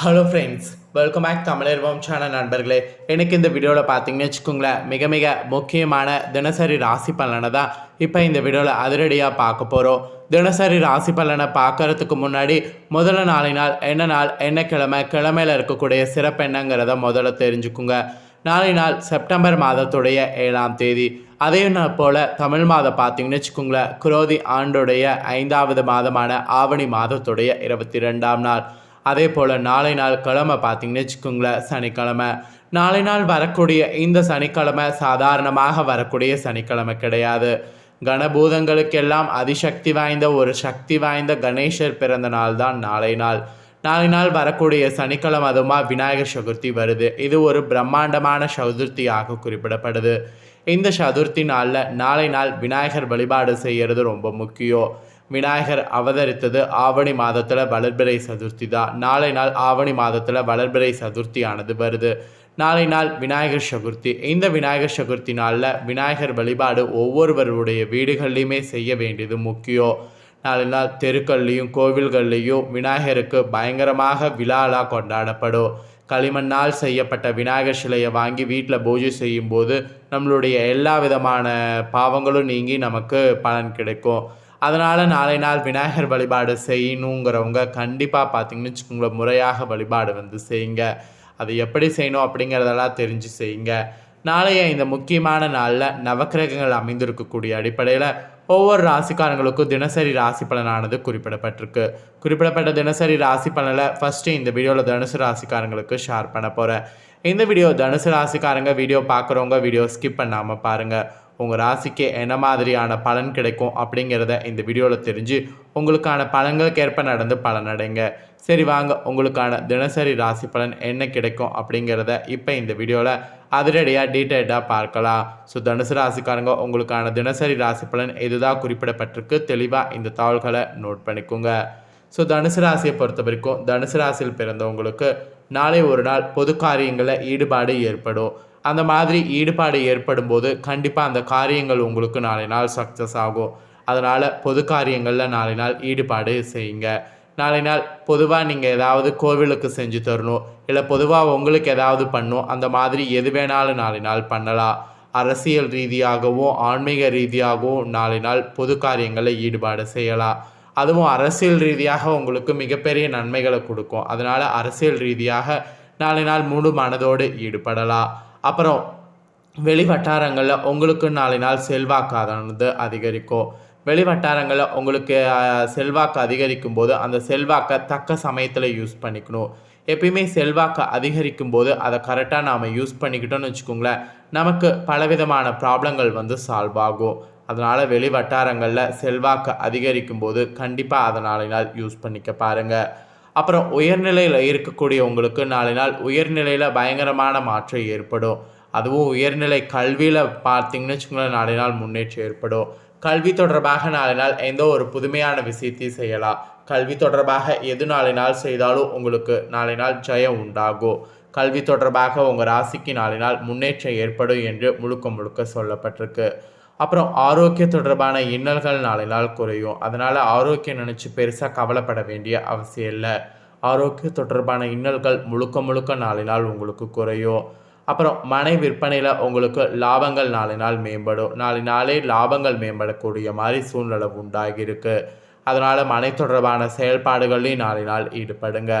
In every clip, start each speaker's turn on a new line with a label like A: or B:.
A: Hello friends welcome back தமிழர்வம் channel நண்பர்களே. எனக்கு இந்த வீடியோவில் பார்த்தீங்கன்னு வச்சுக்கோங்களேன் மிக மிக முக்கியமான தினசரி ராசி பலனை தான் இப்போ இந்த வீடியோவில் அதிரடியாக பார்க்க போகிறோம் தினசரி ராசி பலனை பார்க்கறதுக்கு முன்னாடி முதல்ல நாளை நாள் என்ன நாள் என்ன கிழமை கிழமையில் இருக்கக்கூடிய சிறப்பு என்னங்கிறத முதல்ல தெரிஞ்சுக்குங்க. நாளை நாள் செப்டம்பர் மாதத்துடைய ஏழாம் தேதி. அதே நாள் போல் தமிழ் மாதம் பார்த்தீங்கன்னு வச்சுக்கோங்களேன் குரோதி ஆண்டுடைய ஐந்தாவது மாதமான ஆவணி மாதத்துடைய இருபத்தி ரெண்டாம் நாள். அதே போல் நாளை நாள் கிழமை பார்த்தீங்கன்னு வச்சுக்கோங்களேன் சனிக்கிழமை. நாளை நாள் வரக்கூடிய இந்த சனிக்கிழமை சாதாரணமாக வரக்கூடிய சனிக்கிழமை கிடையாது. கணபூதங்களுக்கெல்லாம் அதிசக்தி வாய்ந்த ஒரு சக்தி வாய்ந்த கணேசர் பிறந்த நாள் தான் நாளை நாள். நாளை நாள் வரக்கூடிய சனிக்கிழமை அதுமா விநாயகர் சதுர்த்தி வருது. இது ஒரு பிரம்மாண்டமான சதுர்த்தியாக குறிப்பிடப்படுது. இந்த சதுர்த்தி நாளில் நாளை நாள் விநாயகர் வழிபாடு செய்கிறது ரொம்ப முக்கியம். விநாயகர் அவதரித்தது ஆவணி மாதத்தில் வளர்பிறை சதுர்த்தி தான். நாளை நாள் ஆவணி மாதத்தில் வளர்பிறை சதுர்த்தியானது வருது. நாளை நாள் விநாயகர் சதுர்த்தி. இந்த விநாயகர் சதுர்த்தி நாளில் விநாயகர் வழிபாடு ஒவ்வொருவருடைய வீடுகள்லையுமே செய்ய வேண்டியது முக்கியம். நாளை நாள் தெருக்கள்லேயும் கோவில்கள்லேயும் விநாயகருக்கு பயங்கரமாக விழாலாக கொண்டாடப்படும். களிமண்ணால் செய்யப்பட்ட விநாயகர் சிலையை வாங்கி வீட்டில் பூஜை செய்யும்போது நம்மளுடைய எல்லா விதமான பாவங்களும் நீங்கி நமக்கு பலன் கிடைக்கும். அதனால் நாளை நாள் விநாயகர் வழிபாடு செய்யணுங்கிறவங்க கண்டிப்பாக பார்த்தீங்கன்னு வச்சுக்கோங்களேன் முறையாக வழிபாடு வந்து செய்யுங்க. அது எப்படி செய்யணும் அப்படிங்கிறதெல்லாம் தெரிஞ்சு செய்யுங்க. நாளைய இந்த முக்கியமான நாளில் நவக்கிரகங்கள் அமைந்திருக்கக்கூடிய அடிப்படையில் ஒவ்வொரு ராசிக்காரங்களுக்கும் தினசரி ராசி பலனானது குறிப்பிடப்பட்டிருக்கு. குறிப்பிடப்பட்ட தினசரி ராசி பலனில் ஃபஸ்ட்டு இந்த வீடியோவில் தனுசு ராசிக்காரங்களுக்கு ஷேர் பண்ண போகிறேன் இந்த வீடியோ தனுசு ராசிக்காரங்க வீடியோ பார்க்குறவங்க வீடியோ ஸ்கிப் பண்ணாமல் பாருங்கள் உங்கள் ராசிக்கு என்ன மாதிரியான பலன் கிடைக்கும் அப்படிங்கிறத இந்த வீடியோவில் தெரிஞ்சு உங்களுக்கான பலன்களுக்கேற்ப நடந்து பலனடைங்க சரி வாங்க. உங்களுக்கான தினசரி ராசி பலன் என்ன கிடைக்கும் அப்படிங்கிறத இப்போ இந்த வீடியோவில் அதிரடியாக டீட்டெயில்டாக பார்க்கலாம். ஸோ தனுசு ராசிக்காரங்க உங்களுக்கான தினசரி ராசி பலன் இதுதான் குறிப்பிடப்பட்டிருக்கு தெளிவாக இந்த தகவல்களை நோட் பண்ணிக்கோங்க. ஸோ தனுசு ராசியை பொறுத்த வரைக்கும் தனுசு ராசியில் பிறந்தவங்களுக்கு நாளை ஒரு நாள் பொது காரியங்களில் ஈடுபாடு ஏற்படும். அந்த மாதிரி ஈடுபாடு ஏற்படும் போது கண்டிப்பாக அந்த காரியங்கள் உங்களுக்கு நாளை நாள் சக்ஸஸ் ஆகும். அதனால் பொது காரியங்களில் நாளை நாள் ஈடுபாடு செய்யுங்க. நாளை நாள் பொதுவாக நீங்கள் ஏதாவது கோவிலுக்கு செஞ்சு தரணும். இல்லை பொதுவாக உங்களுக்கு ஏதாவது பண்ணும். அந்த மாதிரி எது வேணாலும் நாளை நாள் பண்ணலாம். அரசியல் ரீதியாகவும் ஆன்மீக ரீதியாகவும் நாளை நாள் பொது காரியங்களில் ஈடுபாடு செய்யலாம். அதுவும் அரசியல் ரீதியாக உங்களுக்கு மிகப்பெரிய நன்மைகளை கொடுக்கும். அதனால் அரசியல் ரீதியாக நாளை நாள் முழு மனதோடு ஈடுபடலாம். அப்புறம் வெளி வட்டாரங்களில் உங்களுக்கு நாளை நாள் செல்வாக்கானது அதிகரிக்கும். வெளி வட்டாரங்களில் உங்களுக்கு செல்வாக்கு அதிகரிக்கும் போது அந்த செல்வாக்கை தக்க சமயத்தில் யூஸ் பண்ணிக்கணும். எப்பயுமே செல்வாக்கு அதிகரிக்கும் போது அதை கரெக்டாக நாம் யூஸ் பண்ணிக்கிட்டோம்னு வச்சுக்கோங்களேன் நமக்கு பலவிதமான ப்ராப்ளங்கள் வந்து சால்வ் ஆகும். அதனால் வெளி வட்டாரங்களில் செல்வாக்கு அதிகரிக்கும் போது கண்டிப்பாக அதை நாளை நாள் யூஸ் பண்ணிக்க பாருங்கள் அப்புறம் உயர்நிலையில் இருக்கக்கூடிய உங்களுக்கு நாளை நாள் உயர்நிலையில் பயங்கரமான மாற்றம் ஏற்படும். அதுவும் உயர்நிலை கல்வியில் பார்த்தீங்கன்னு வச்சுக்கோங்களேன் நாளை நாள் முன்னேற்றம் ஏற்படும். கல்வி தொடர்பாக நாளை நாள் எந்த ஒரு புதுமையான விஷயத்தையும் செய்யலாம். கல்வி தொடர்பாக எது நாளை நாள் செய்தாலும் உங்களுக்கு நாளை நாள் ஜெயம் உண்டாகும். கல்வி தொடர்பாக உங்கள் ராசிக்கு நாளை நாள் முன்னேற்றம் ஏற்படும் என்று முழுக்க முழுக்க சொல்லப்பட்டிருக்கு. அப்புறம் ஆரோக்கிய தொடர்பான இன்னல்கள் நாளை நாள் குறையும். அதனால் ஆரோக்கியம் நினச்சி பெருசாக கவலைப்பட வேண்டிய அவசியம் இல்லை. ஆரோக்கிய தொடர்பான இன்னல்கள் முழுக்க முழுக்க நாளை நாள் உங்களுக்கு குறையும். அப்புறம் மனை விற்பனையில் உங்களுக்கு லாபங்கள் நாளை நாள் மேம்படும். நாளை நாளே லாபங்கள் மேம்படக்கூடிய மாதிரி சூழ்நிலை உண்டாகி இருக்குது அதனால் மனை தொடர்பான செயல்பாடுகள்லையும் நாளை நாள் ஈடுபடுங்க.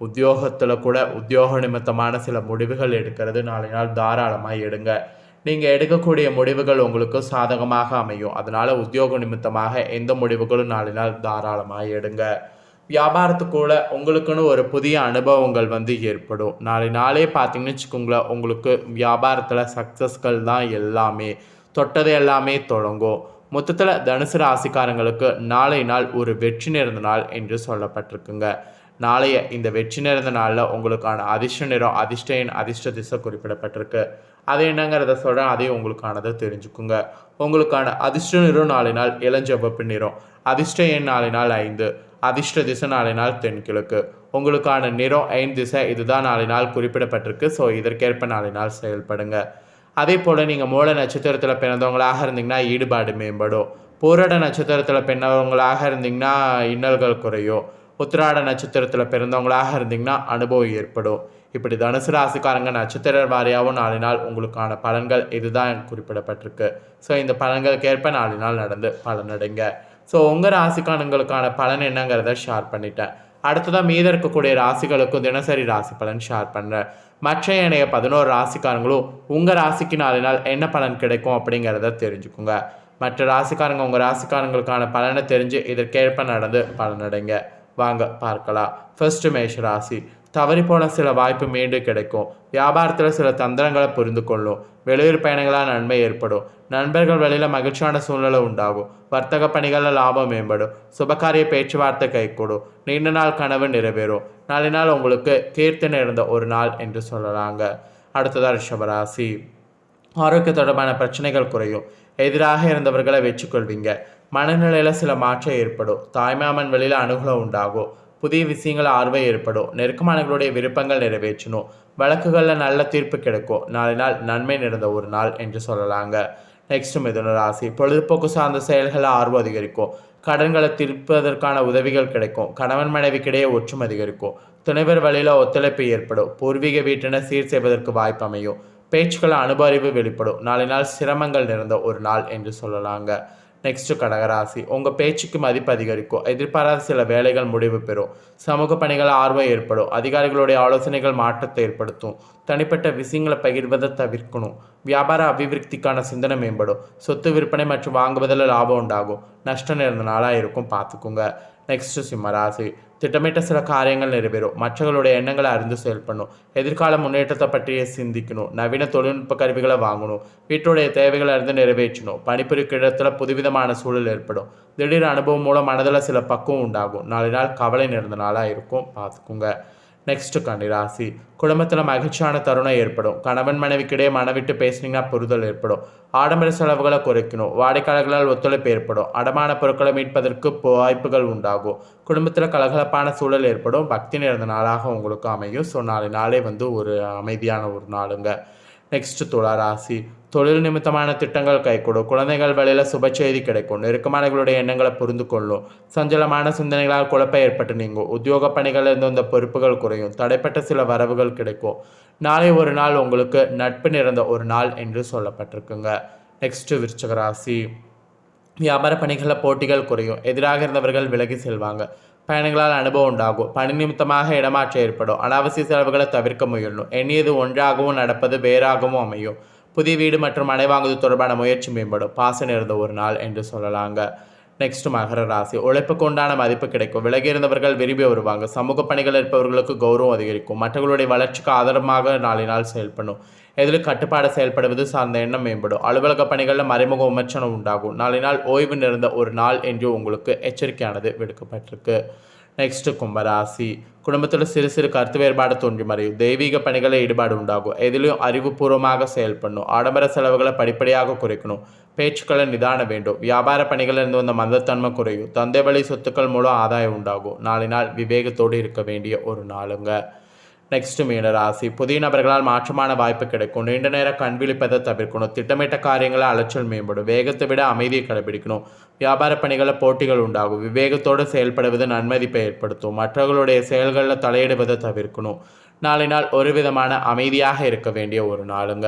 A: உத்தியோகத்தில் கூட உத்தியோக நிமித்தமான சில முடிவுகள் எடுக்கிறது நாளை நாள் தாராளமாக எடுங்க. நீங்கள் எடுக்கக்கூடிய முடிவுகள் உங்களுக்கு சாதகமாக அமையும். அதனால் உத்தியோக நிமித்தமாக எந்த முடிவுகளும் நாளை நாள் தாராளமாக எடுங்க. வியாபாரத்துக்குள்ள உங்களுக்குன்னு ஒரு புதிய அனுபவங்கள் வந்து ஏற்படும். நாளை நாளே பார்த்தீங்கன்னு வச்சுக்கோங்களேன் உங்களுக்கு வியாபாரத்தில் சக்ஸஸ்கள் தான் எல்லாமே. தொட்டது எல்லாமே தொடங்கும். மொத்தத்தில் தனுசு ராசிக்காரங்களுக்கு நாளை நாள் ஒரு வெற்றி நிறைந்த நாள் என்று சொல்லப்பட்டிருக்குங்க. நாளைய இந்த வெற்றி நிறைந்த நாளில் உங்களுக்கான அதிர்ஷ்ட நிறம் அதிர்ஷ்ட அதிர்ஷ்ட திசை குறிப்பிடப்பட்டிருக்கு. அது என்னங்கிறத சொல்கிறேன் அதையும் உங்களுக்கானதை தெரிஞ்சுக்குங்க. உங்களுக்கான அதிர்ஷ்ட நிறம் நாளை நாள் இளஞ்சவப்பு நிறம் அதிர்ஷ்ட எண் நாளை நாள் ஐந்து. அதிர்ஷ்ட திசை நாளை நாள் தென்கிழக்கு. உங்களுக்கான நிறம் ஐந்து திசை இதுதான் நாளை நாள் குறிப்பிடப்பட்டிருக்கு. ஸோ இதற்கேற்ப நாளை நாள் செயல்படுங்க. அதே போல் நீங்கள் மூல நட்சத்திரத்தில் பிறந்தவங்களாக இருந்தீங்கன்னா ஈடுபாடு மேம்படும். பூரட நட்சத்திரத்தில் பிறந்தவங்களாக இருந்தீங்கன்னா இன்னல்கள் குறையும். உத்திராட நட்சத்திரத்தில் பிறந்தவங்களாக இருந்தீங்கன்னா அனுபவம் ஏற்படும். இப்படி தனுசு ராசிக்காரங்க நட்சத்திர வாரியாகவும் நாலு நாள் உங்களுக்கான பலன்கள் இதுதான் குறிப்பிடப்பட்டிருக்கு. ஸோ இந்த பலன்களுக்கு ஏற்ப நாலு நாள் நடந்து பலனடைங்க ஸோ உங்கள் ராசிக்காரங்களுக்கான பலன் என்னங்கிறத ஷேர் பண்ணிட்டேன். அடுத்ததாக மீத இருக்கக்கூடிய ராசிகளுக்கும் தினசரி ராசி பலன் ஷேர் பண்ணுறேன் மற்ற ஏனைய பதினோரு ராசிக்காரங்களும் உங்கள் ராசிக்கு நாலு நாள் என்ன பலன் கிடைக்கும் அப்படிங்கிறத தெரிஞ்சுக்குங்க. மற்ற ராசிக்காரங்க உங்கள் ராசிக்காரங்களுக்கான பலனை தெரிஞ்சு இதற்கேற்ப நடந்து பலனடைங்க வாங்க பார்க்கலாம். ஃபர்ஸ்ட் மேஷ ராசி. தவறி போன சில வாய்ப்பு மீண்டும் கிடைக்கும். வியாபாரத்தில் சில தந்திரங்களை புரிந்து கொள்ளும் வெளியூர் பயணங்களால் நன்மை ஏற்படும். நண்பர்கள் வழியில் மகிழ்ச்சியான சூழ்நிலை உண்டாகும். வர்த்தக பணிகளில் லாபம் மேம்படும். சுபகாரிய பேச்சுவார்த்தை கைகூடும். நீண்ட நாள் கனவு நிறைவேறும். நாளை நாள் உங்களுக்கு கீர்த்தி நேர்ந்த ஒரு நாள் என்று சொல்லலாங்க. அடுத்ததாக ரிஷபராசி. ஆரோக்கிய தொடர்பான பிரச்சனைகள் குறையும். எதிராக இருந்தவர்களை வச்சுக்கொள்வீங்க மனநிலையில் சில மாற்றம் ஏற்படும். தாய்மாமன் வெளியில் அனுகூலம் உண்டாகும். புதிய விஷயங்கள் ஆர்வம் ஏற்படும். நெருக்கமானவர்களுடைய விருப்பங்கள் நிறைவேற்றணும். வழக்குகளில் நல்ல தீர்ப்பு கிடைக்கும். நாளை நாள் நன்மை நிறைந்த ஒரு நாள் என்று சொல்லலாங்க. நெக்ஸ்ட் மிதுன ராசி. பொழுதுபோக்கு சார்ந்த செயல்களை ஆர்வம் அதிகரிக்கும். கடன்களை திருப்பதற்கான உதவிகள் கிடைக்கும். கணவன் மனைவிக்கிடையே ஒற்றும் அதிகரிக்கும். துணைவர் வழியில் ஒத்துழைப்பு ஏற்படும். பூர்வீக வீட்டினர் சீர் செய்வதற்கு வாய்ப்பு அமையும். பேச்சுக்கள் அனுபறிவு வெளிப்படும். நாளை நாள் சிரமங்கள் நிறைந்த ஒரு நாள் என்று சொல்லலாங்க. நெக்ஸ்ட் கடகராசி. உங்கள் பேச்சுக்கு மதிப்பு அதிகரிக்கும். எதிர்பாராத சில வேலைகள் முடிவு பெறும். சமூக பணிகள் ஆர்வம் ஏற்படும். அதிகாரிகளுடைய ஆலோசனைகள் மாற்றத்தை ஏற்படுத்தும். தனிப்பட்ட விஷயங்களை பகிர்வதை தவிர்க்கணும். வியாபார அபிவிருத்திக்கான சிந்தனை மேம்படும். சொத்து விற்பனை மற்றும் வாங்குவதில் லாபம் உண்டாகும். நஷ்டம் நேர்ந்த நாளாக இருக்கும். பார்த்துக்குங்க. நெக்ஸ்ட் சிம்மராசி திட்டமிட்ட சில காரியங்கள் நிறைவேறும். மற்றவர்களுடைய எண்ணங்களை அறிந்து செயல்படணும். எதிர்கால முன்னேற்றத்தை பற்றியே சிந்திக்கணும். நவீன தொழில்நுட்ப கருவிகளை வாங்கணும். வீட்டுடைய தேவைகளை அறிந்து நிறைவேற்றணும். பணிபுரிக்க இடத்துல புதுவிதமான சூழல் ஏற்படும். திடீர் அனுபவம் மூலம் மனதில் சில பக்குவம் உண்டாகும். நாலு நாள் கவலை நிறைந்த நாளாக இருக்கும். பார்த்துக்குங்க. நெக்ஸ்ட் கன்னிராசி குடும்பத்தில் மகிழ்ச்சியான தருணம் ஏற்படும். கணவன் மனைவிக்கிடையே மனவிட்டு பேசுனீங்கன்னா புரிதல் ஏற்படும். ஆடம்பர செலவுகளை குறைக்கணும். வாடிக்கையாளர்களால் ஒத்துழைப்பு ஏற்படும். அடமான பொருட்களை மீட்பதற்கு வாய்ப்புகள் உண்டாகும். குடும்பத்தில் கலகலப்பான சூழல் ஏற்படும். பக்தி நிறைந்த நாளாக உங்களுக்கு அமையும். ஸோ நாளை நாளே வந்து ஒரு அமைதியான ஒரு நாளுங்க. நெக்ஸ்ட் துளா ராசி. தொழில் நிமித்தமான திட்டங்கள் கைகூடும். குழந்தைகள் வழியில் சுப செய்தி கிடைக்கும். நெருக்கமானவர்களுடைய எண்ணங்களை புரிந்து கொள்ளும். சஞ்சலமான சிந்தனைகளால் குழப்பம் ஏற்பட்டு நீங்கும். உத்தியோக பணிகளில் இருந்து இந்த பொறுப்புகள் குறையும். தடைப்பட்ட சில வரவுகள் கிடைக்கும். நாளை ஒரு நாள் உங்களுக்கு நட்பு நிறைந்த ஒரு நாள் என்று சொல்லப்பட்டிருக்குங்க. நெக்ஸ்ட்டு விருச்சகராசி வியாபார பணிகளில் போட்டிகள் குறையும். எதிராக இருந்தவர்கள் விலகி செல்வாங்க. பயணங்களால் அனுபவம் உண்டாகும். பணி நிமித்தமாக இடமாற்றம் ஏற்படும். அனாவசிய செலவுகளை தவிர்க்க முயலும் எண்ணியது ஒன்றாகவும் நடப்பது வேறாகவும் அமையும். புதிய வீடு மற்றும் மனை வாங்குவது தொடர்பான முயற்சி மேம்படும். பாச இருந்த ஒரு நாள் என்று சொல்லலாங்க. நெக்ஸ்ட் மகர ராசி. உழைப்புக்கு உண்டான மதிப்பு கிடைக்கும். விலகி இருந்தவர்கள் விரும்பி வருவாங்க. சமூக பணிகள் இருப்பவர்களுக்கு கௌரவம் அதிகரிக்கும். மற்றவர்களுடைய வளர்ச்சிக்கு ஆதரமாக நாளினால் செயல்படும் எதில் கட்டுப்பாடு செயல்படுவது சார்ந்த எண்ணம் மேம்படும். அலுவலக பணிகளில் மறைமுக விமர்சனம் உண்டாகும். நாளை நாள் ஓய்வு நிறைந்த ஒரு நாள் என்று உங்களுக்கு எச்சரிக்கையானது விடுக்கப்பட்டிருக்கு. நெக்ஸ்ட் கும்பராசி குடும்பத்தில் சிறு சிறு கருத்து வேறுபாடு தோன்றி மறையும் தெய்வீக பணிகளில் ஈடுபாடு உண்டாகும் எதிலும் அறிவுபூர்வமாக செயல்படணும் ஆடம்பர செலவுகளை படிப்படியாக குறைக்கணும் பேச்சுக்களை நிதான வேண்டும் வியாபார பணிகளில் இருந்து வந்த மந்தத்தன்மை குறையும் தந்தை வழி சொத்துக்கள் மூலம் ஆதாயம் உண்டாகும் நாளை நாள் விவேகத்தோடு இருக்க வேண்டிய ஒரு நாளுங்க நெக்ஸ்ட் மீன ராசி புதிய நபர்களால் மாற்றமான வாய்ப்பு கிடைக்கும். நீண்ட நேரம் கண்விழிப்பதை தவிர்க்கணும். திட்டமிட்ட காரியங்களை அலைச்சல் மேம்படும். வேகத்தை விட அமைதியை கடைபிடிக்கணும். வியாபார பணிகளில் போட்டிகள் உண்டாகும். விவேகத்தோடு செயல்படுவது நன்மதிப்பை ஏற்படுத்தும். மற்றவர்களுடைய செயல்களில் தலையிடுவதை தவிர்க்கணும். நாளை நாள் ஒரு விதமான அமைதியாக இருக்க வேண்டிய ஒரு நாளுங்க.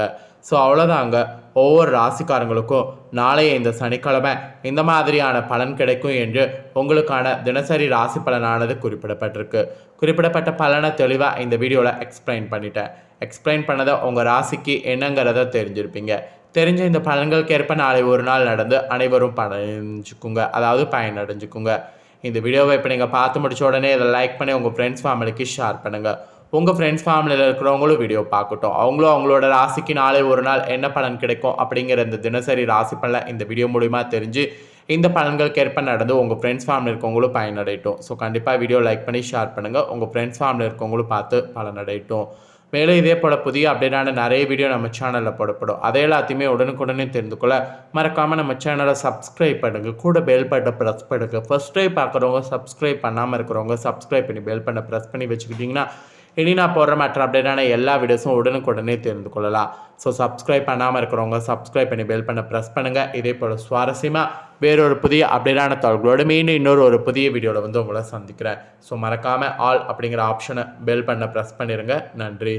A: ஸோ அவ்வளோதாங்க ஒவ்வொரு ராசிக்காரங்களுக்கும் நாளைய இந்த சனிக்கிழமை இந்த மாதிரியான பலன் கிடைக்கும் என்று உங்களுக்கான தினசரி ராசி பலனானது குறிப்பிடப்பட்டிருக்கு. குறிப்பிடப்பட்ட பலனை தெளிவாக இந்த வீடியோவில் எக்ஸ்பிளைன் பண்ணிட்டேன். எக்ஸ்பிளைன் பண்ணதை உங்கள் ராசிக்கு என்னங்கிறத தெரிஞ்சிருப்பீங்க. தெரிஞ்ச இந்த பலன்களுக்கு ஏற்ப நாளை ஒரு நாள் நடந்து அனைவரும் பயனடைஞ்சுக்குங்க அதாவது பயனடைஞ்சுக்குங்க. இந்த வீடியோவை இப்போ நீங்கள் பார்த்து முடிச்ச உடனே இதை லைக் பண்ணி உங்கள் ஃப்ரெண்ட்ஸ் ஃபேமிலிக்கு ஷேர் பண்ணுங்கள் உங்கள் ஃப்ரெண்ட்ஸ் ஃபேமிலியில் இருக்கிறவங்களும் வீடியோ பார்க்கட்டும். அவங்களும் அவங்களோட ராசிக்கு நாளை ஒரு நாள் என்ன பலன் கிடைக்கும் அப்படிங்கிற இந்த தினசரி ராசி பலன் இந்த வீடியோ மூலிமா தெரிஞ்சு இந்த பலன்களுக்கு ஏற்ப நடந்து உங்கள் ஃப்ரெண்ட்ஸ் ஃபேமிலி இருக்கவங்களும் பயனடையட்டும். ஸோ கண்டிப்பாக வீடியோ லைக் பண்ணி ஷேர் பண்ணுங்கள் உங்கள் ஃப்ரெண்ட்ஸ் ஃபேமிலி இருக்கவங்களும் பார்த்து பலனடையட்டும். மேலும் இதே போல் புதிய அப்டேட்டான நிறைய வீடியோ நம்ம சேனலில் போடப்படும். அதை எல்லாத்தையுமே உடனுக்குடனே தெரிந்து கொள்ள மறக்காமல் நம்ம சேனலை சப்ஸ்கிரைப் பண்ணுங்கள் கூட பெல் பட்டை ப்ரெஸ் பண்ணுங்கள் ஃபஸ்ட் டைம் பார்க்குறவங்க சப்ஸ்கிரைப் பண்ணாமல் இருக்கிறவங்க சப்ஸ்கிரைப் பண்ணி பெல் பண்ண ப்ரெஸ் பண்ணி வச்சுக்கிட்டிங்கன்னா இனி நான் போடுற மற்ற அப்டேட்டான எல்லா வீடியோஸும் உடனுக்குடனே தெரிந்து கொள்ளலாம். ஸோ சப்ஸ்கிரைப் பண்ணாமல் இருக்கிறவங்க சப்ஸ்கிரைப் பண்ணி பெல் பண்ண ப்ரெஸ் பண்ணுங்கள் இதே போல் சுவாரஸ்யமாக வேறொரு புதிய அப்டேட்டான தகவல்களோடு மீண்டும் இன்னொரு ஒரு புதிய வீடியோவில் வந்து உங்களை சந்திக்கிறேன். ஸோ மறக்காமல் ஆல் அப்படிங்கிற ஆப்ஷனை பெல் பண்ண ப்ரெஸ் பண்ணிடுங்க நன்றி.